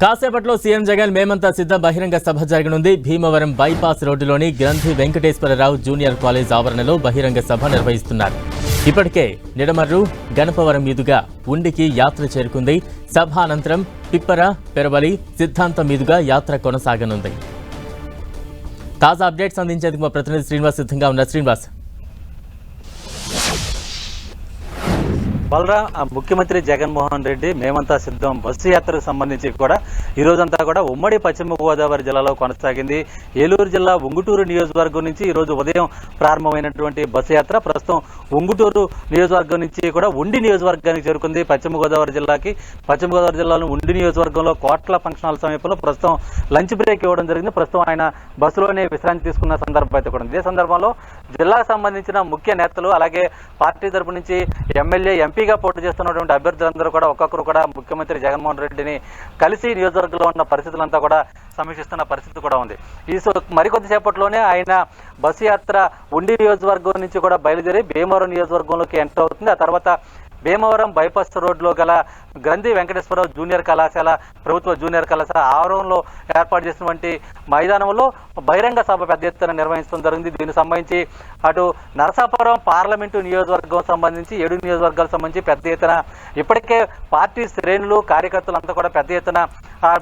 కాసేపట్లో సీఎం జగన్ మేమంతా సిద్ధం బహిరంగ సభ జరగనుంది. భీమవరం బైపాస్ రోడ్డులోని గ్రంథి వెంకటేశ్వరరావు జూనియర్ కాలేజ్ ఆవరణలో బహిరంగ సభ నిర్వహిస్తున్నారు. ఇప్పటికే నిడమర్రు గణపవరం మీదుగా ఉండికి యాత్ర చేరుకుంది. సభ అనంతరం పిప్పర పెరవలి సిద్ధాంతం మీదుగా యాత్ర కొనసాగనుంది. తాజా అప్డేట్స్ అందించేందుకు మా ప్రతినిధి శ్రీనివాస్ సిద్ధంగా ఉన్నారు శ్రీనివాస్. బలరాం ముఖ్యమంత్రి జగన్మోహన్ రెడ్డి మేమంతా సిద్ధం. బస్సు యాత్రకు సంబంధించి కూడా ఈ రోజంతా కూడా ఉమ్మడి పశ్చిమ గోదావరి జిల్లాలో కొనసాగింది. ఏలూరు జిల్లా ఉంగుటూరు నియోజకవర్గం నుంచి ఈ రోజు ఉదయం ప్రారంభమైనటువంటి బస్సు యాత్ర ప్రస్తుతం ఉంగుటూరు నియోజకవర్గం నుంచి కూడా ఉండి నియోజకవర్గానికి చేరుకుంది. పశ్చిమ గోదావరి జిల్లాకి పశ్చిమ గోదావరి జిల్లాలో ఉండి నియోజకవర్గంలో కోట్ల ఫంక్షన్ సమీపంలో ప్రస్తుతం లంచ్ బ్రేక్ ఇవ్వడం జరిగింది. ప్రస్తుతం ఆయన బస్సులోనే విశ్రాంతి తీసుకున్న సందర్భం అయితే కూడా ఉంది. ఇదే సందర్భంలో జిల్లాకు సంబంధించిన ముఖ్య నేతలు అలాగే పార్టీ తరపు నుంచి ఎమ్మెల్యే ఎంపీగా పోటీ చేస్తున్నటువంటి అభ్యర్థులందరూ కూడా ఒక్కొక్కరు కూడా ముఖ్యమంత్రి జగన్మోహన్ రెడ్డిని కలిసి నియోజకవర్గంలో ఉన్న పరిస్థితులంతా కూడా సమీక్షిస్తున్న పరిస్థితి కూడా ఉంది. ఈ సో ఆయన బస్సు యాత్ర ఉండి నియోజకవర్గం నుంచి కూడా బయలుదేరి భీమవరం నియోజకవర్గంలోకి ఎంటర్ అవుతుంది. ఆ తర్వాత భీమవరం బైపాస్ రోడ్లో గల గ్రంథి వెంకటేశ్వరరావు జూనియర్ కళాశాల ప్రభుత్వ జూనియర్ కళాశాల ఆవరణలో ఏర్పాటు చేసినటువంటి మైదానంలో బహిరంగ సభ పెద్ద ఎత్తున నిర్వహించడం జరిగింది. దీనికి సంబంధించి అటు నరసాపురం పార్లమెంటు నియోజకవర్గం సంబంధించి ఏడు నియోజకవర్గాలకు సంబంధించి పెద్ద ఎత్తున ఇప్పటికే పార్టీ శ్రేణులు కార్యకర్తలు అంతా కూడా పెద్ద ఎత్తున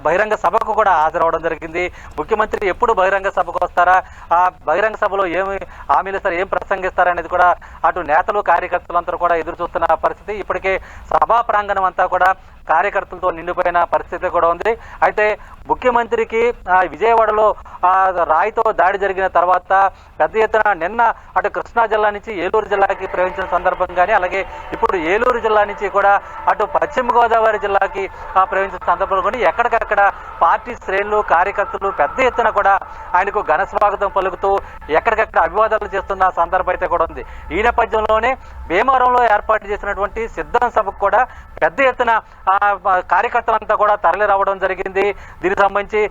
బహిరంగ సభకు కూడా హాజరవడం జరిగింది. ముఖ్యమంత్రి ఎప్పుడు బహిరంగ సభకు వస్తారా? ఆ బహిరంగ సభలో ఏమి హామీలు ఇస్తారు? ఏం ప్రసంగిస్తారు అనేది కూడా అటు నేతలు కార్యకర్తలంతా కూడా ఎదురు చూస్తున్న పరిస్థితి. ఇప్పటికే సభా ప్రాంగణం అంతా కూడా కార్యకర్తలతో నిండిపోయిన పరిస్థితి కూడా ఉంది. అయితే ముఖ్యమంత్రికి ఆ, విజయవాడలో ఆ, రాయితో దాడి జరిగిన తర్వాత పెద్ద ఎత్తున నిన్న అటు కృష్ణా జిల్లా నుంచి ఏలూరు జిల్లాకి ప్రవేశించిన సందర్భంగానే అలాగే ఇప్పుడు ఏలూరు జిల్లా నుంచి కూడా అటు పశ్చిమ గోదావరి జిల్లాకి ప్రవేశించిన సందర్భంలో కూడా ఎక్కడికక్కడ పార్టీ శ్రేణులు కార్యకర్తలు పెద్ద ఎత్తున కూడా ఆయనకు ఘన స్వాగతం పలుకుతూ ఎక్కడికక్కడ అభివాదాలు చేస్తున్న సందర్భం అయితే కూడా ఉంది. ఈ నేపథ్యంలోనే భీమవరంలో ఏర్పాటు చేసినటువంటి సిద్ధం సభకు కూడా పెద్ద ఎత్తున కార్యకర్తలంతా కూడా తరలి రావడం జరిగింది. దీనికి సంబంధించి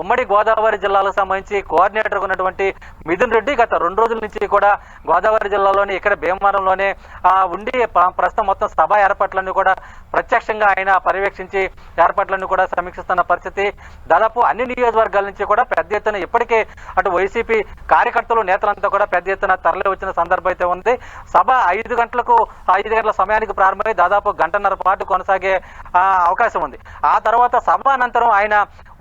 ఉమ్మడి గోదావరి జిల్లాలకు సంబంధించి కోఆర్డినేటర్ ఉన్నటువంటి మిథున్ రెడ్డి గత రెండు రోజుల నుంచి కూడా గోదావరి జిల్లాలోని ఇక్కడ భీమవరంలోనే ఆ, ఉండి ప్రస్తుతం మొత్తం సభ ఏర్పాట్లన్నీ కూడా ప్రత్యక్షంగా ఆయన పర్యవేక్షించి ఏర్పాట్లన్నీ కూడా పరీక్షిస్తున్న పరిస్థితి దాదాపు అన్ని నియోజకవర్గాల నుంచి కూడా పెద్ద ఎత్తున ఇప్పటికే అటు వైసీపీ కార్యకర్తలు నేతలంతా కూడా పెద్ద ఎత్తున తరలి వచ్చిన సందర్భం అయితే ఉంది. సభ ఐదు గంటలకు ఐదు గంటల సమయానికి ప్రారంభమై దాదాపు గంటన్నర పాటు కొనసాగే అవకాశం ఉంది. ఆ తర్వాత సభ అనంతరం ఆయన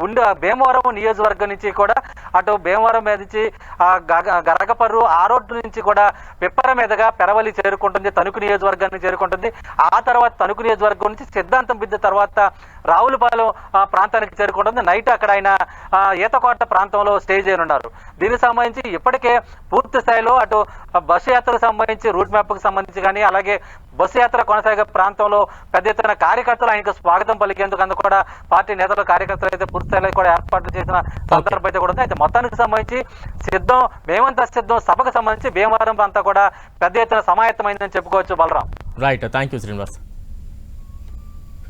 ఉండే భీమవరం నియోజకవర్గం నుంచి కూడా అటు భీమవరం మీద నుంచి గరగపర్రు ఆ రోడ్డు నుంచి కూడా పిప్పర మీదుగా పెరవలి చేరుకుంటుంది తణుకు నియోజకవర్గాన్ని చేరుకుంటుంది. ఆ తర్వాత తణుకు నియోజకవర్గం నుంచి సిద్ధాంతం బిద్ద తర్వాత రావులపాలెం ఆ, ప్రాంతానికి చేరుకుంటుంది. నైట్ అక్కడ ఆయన ఈతకోట ప్రాంతంలో స్టే చేయనున్నారు. దీనికి సంబంధించి ఇప్పటికే పూర్తి స్థాయిలో అటు బస్సు యాత్రకు సంబంధించి రూట్ మ్యాప్కు సంబంధించి కానీ అలాగే బస్సు యాత్ర కొనసాగే ప్రాంతంలో పెద్ద ఎత్తున కార్యకర్తలు ఆయనకు స్వాగతం పలికేందుకు అందుకు కూడా పార్టీ నేతలు కార్యకర్తలు అయితే పూర్తి స్థాయిలో కూడా ఏర్పాట్లు చేసిన సందర్భం అయితే కూడా ఉంది. అయితే మొత్తానికి సంబంధించి సిద్ధం మేమంతా సిద్ధం సభకు సంబంధించి భీమవరం అంతా కూడా పెద్ద ఎత్తున సమాయత్తమైందని చెప్పుకోవచ్చు Balaram. Right thank you Srinivas